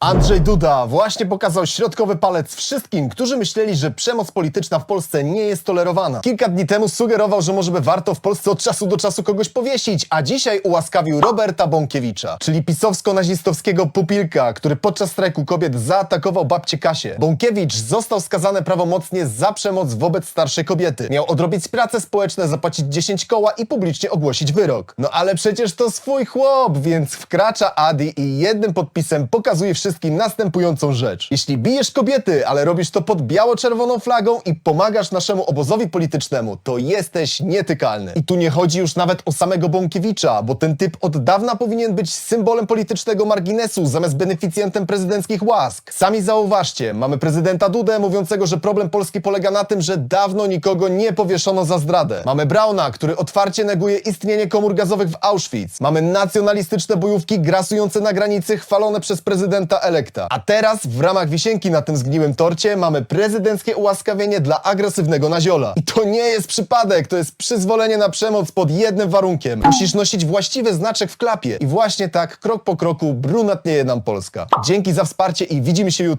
Andrzej Duda właśnie pokazał środkowy palec wszystkim, którzy myśleli, że przemoc polityczna w Polsce nie jest tolerowana. Kilka dni temu sugerował, że może by warto w Polsce od czasu do czasu kogoś powiesić, a dzisiaj ułaskawił Roberta Bąkiewicza, czyli pisowsko-nazistowskiego pupilka, który podczas strajku kobiet zaatakował babcię Kasię. Bąkiewicz został skazany prawomocnie za przemoc wobec starszej kobiety. Miał odrobić prace społeczne, zapłacić 10 koła i publicznie ogłosić wyrok. No ale przecież to swój chłop, więc wkracza Adi i jednym podpisem pokazuje wszystkim następującą rzecz. Jeśli bijesz kobiety, ale robisz to pod biało-czerwoną flagą i pomagasz naszemu obozowi politycznemu, to jesteś nietykalny. I tu nie chodzi już nawet o samego Bąkiewicza, bo ten typ od dawna powinien być symbolem politycznego marginesu zamiast beneficjentem prezydenckich łask. Sami zauważcie, mamy prezydenta Dudę mówiącego, że problem Polski polega na tym, że dawno nikogo nie powieszono za zdradę. Mamy Brauna, który otwarcie neguje istnienie komór gazowych w Auschwitz. Mamy nacjonalistyczne bojówki grasujące na granicy chwalone przez prezydenta elekta. A teraz w ramach wisienki na tym zgniłym torcie mamy prezydenckie ułaskawienie dla agresywnego naziola. I to nie jest przypadek, to jest przyzwolenie na przemoc pod jednym warunkiem. Musisz nosić właściwy znaczek w klapie. I właśnie tak, krok po kroku, brunatnieje nam Polska. Dzięki za wsparcie i widzimy się jutro.